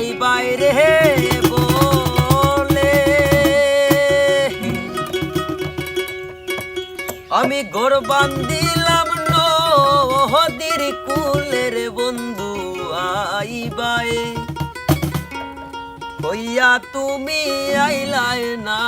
যাই বাইরে বলে। আমি গোর দিলাম নদীর কুলের বন্ধু আই বাই কইয়া তুমি আইলাই না